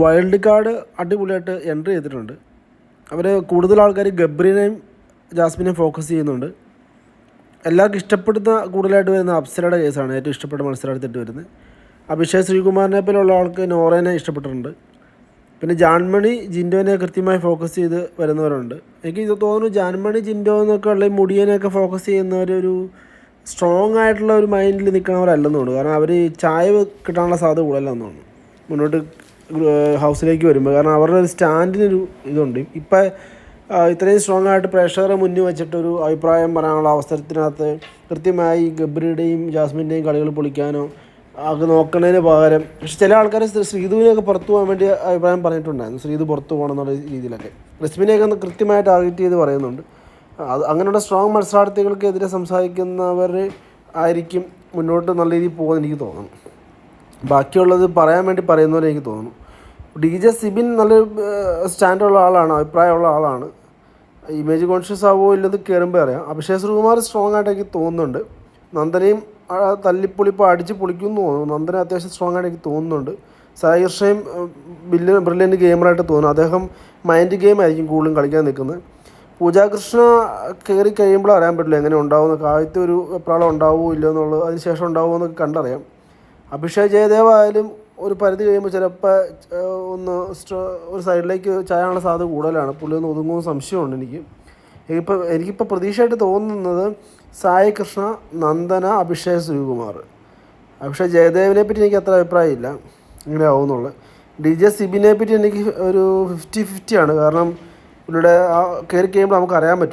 Wild card അടിപൊളിയായിട്ട് entry ചെയ്തിട്ടുണ്ട്. അവർ കൂടുതൽ ആൾക്കാർ ഗബ്രീനെയും ജാസ്മിനെയും ഫോക്കസ് ചെയ്യുന്നുണ്ട്. എല്ലാവർക്കും ഇഷ്ടപ്പെടുന്ന കൂടുതലായിട്ട് വരുന്ന അപ്സരയുടെ കേസാണ് ഏറ്റവും ഇഷ്ടപ്പെട്ട മത്സരാർത്ഥിയായിട്ട് വരുന്നത്. അഭിഷേക് ശ്രീകുമാറിനെ പോലുള്ള ആൾക്ക് നോറേനെ ഇഷ്ടപ്പെട്ടിട്ടുണ്ട്. പിന്നെ ജാൻമണി ജിൻഡോനെ കൃത്യമായി ഫോക്കസ് ചെയ്ത് വരുന്നവരുണ്ട്. എനിക്ക് തോന്നുന്നു ജാൻമണി ജിൻഡോ എന്നൊക്കെ ഉള്ള മുടിയനെയൊക്കെ ഫോക്കസ് ചെയ്യുന്നവർ ഒരു സ്ട്രോങ് ആയിട്ടുള്ള ഒരു മൈൻഡിൽ നിൽക്കുന്നവരല്ലെന്ന് തോന്നുന്നു. കാരണം അവർ ചായ കിട്ടാനുള്ള സാധ്യത കൂടുതലെന്ന് തോന്നുന്നു. മുന്നോട്ട് ഹൗസിലേക്ക് വരുമ്പോൾ കാരണം അവരുടെ ഒരു സ്റ്റാൻഡിനൊരു ഇതുണ്ട്. ഇപ്പം ഇത്രയും സ്ട്രോങ് ആയിട്ട് പ്രേക്ഷകരെ മുന്നിൽ വെച്ചിട്ടൊരു അഭിപ്രായം പറയാനുള്ള അവസരത്തിനകത്ത് കൃത്യമായി ഗബ്രിയുടെയും ജാസ്മിന്റെയും കളികൾ പൊളിക്കാനോ അത് നോക്കുന്നതിന് പകരം പക്ഷെ ചില ആൾക്കാർ ശ്രീധുവിനെയൊക്കെ പുറത്തു പോകാൻ വേണ്ടി അഭിപ്രായം പറഞ്ഞിട്ടുണ്ടായിരുന്നു. ശ്രീധു പുറത്തു പോകണം എന്നുള്ള രീതിയിലൊക്കെ. റസ്മിനെയൊക്കെ ഒന്ന് കൃത്യമായി ടാർഗറ്റ് ചെയ്ത് പറയുന്നുണ്ട്. അത് അങ്ങനെയുള്ള സ്ട്രോങ് മത്സരാർത്ഥികൾക്കെതിരെ സംസാരിക്കുന്നവർ ആയിരിക്കും മുന്നോട്ട് നല്ല രീതിയിൽ പോകുമെന്ന് എനിക്ക് തോന്നുന്നു. ബാക്കിയുള്ളത് പറയാൻ വേണ്ടി പറയുന്ന പോലെ എനിക്ക് തോന്നുന്നു. ഡി ജെ സിബിൻ നല്ലൊരു സ്റ്റാൻഡുള്ള ആളാണ് അഭിപ്രായമുള്ള ആളാണ്. ഇമേജ് കോൺഷ്യസ് ആവുമോ ഇല്ലെന്ന് കയറുമ്പോൾ അറിയാം. അഭിഷേക് ശ്രീകുമാർ സ്ട്രോങ് ആയിട്ട് എനിക്ക് തോന്നുന്നുണ്ട്. നന്ദനയും തല്ലിപ്പൊളിപ്പോൾ അടിച്ച് പൊളിക്കുമെന്ന് തോന്നുന്നു. നന്ദന അത്യാവശ്യം സ്ട്രോങ് ആയിട്ട് എനിക്ക് തോന്നുന്നുണ്ട്. സായിർഷയും ബില്ല് ബ്രില്യന്റ് ഗെയിമറായിട്ട് തോന്നുന്നു. അദ്ദേഹം മൈൻഡ് ഗെയിം ആയിരിക്കും കൂടുതലും കളിക്കാൻ നിൽക്കുന്നത്. പൂജാകൃഷ്ണ കയറി കഴിയുമ്പോൾ അറിയാൻ പറ്റില്ല എങ്ങനെ ഉണ്ടാവുമെന്നൊക്കെ ആദ്യത്തെ ഒരു എപ്രാളം ഉണ്ടാവുമോ ഇല്ലയോ എന്നുള്ളത് അതിന് ശേഷം ഉണ്ടാവുമോ എന്നൊക്കെ കണ്ടറിയാം. അഭിഷേക് ജയദേവ് ആയാലും ഒരു പരിധി കഴിയുമ്പോൾ ചിലപ്പോൾ ഒന്ന് ഒരു സൈഡിലേക്ക് ചായാനുള്ള സാധ്യത കൂടുതലാണ്. പുള്ളി ഒന്ന് ഒതുങ്ങുമെന്ന് സംശയമുണ്ട് എനിക്ക്. ഇപ്പോൾ എനിക്കിപ്പോൾ പ്രതീക്ഷയായിട്ട് തോന്നുന്നത് സായി കൃഷ്ണ നന്ദന അഭിഷേക് ശ്രീകുമാർ അഭിഷേക് ജയദേവിനെ പറ്റി എനിക്ക് അത്ര അഭിപ്രായമില്ല. ഇങ്ങനെ ആവുന്നുള്ളു. ഡി ജെ സിബിനെ പറ്റി എനിക്ക് ഒരു ഫിഫ്റ്റി ഫിഫ്റ്റി ആണ്. കാരണം പുള്ളിയുടെ ആ കയറി കഴിയുമ്പോൾ നമുക്ക് അറിയാൻ പറ്റും.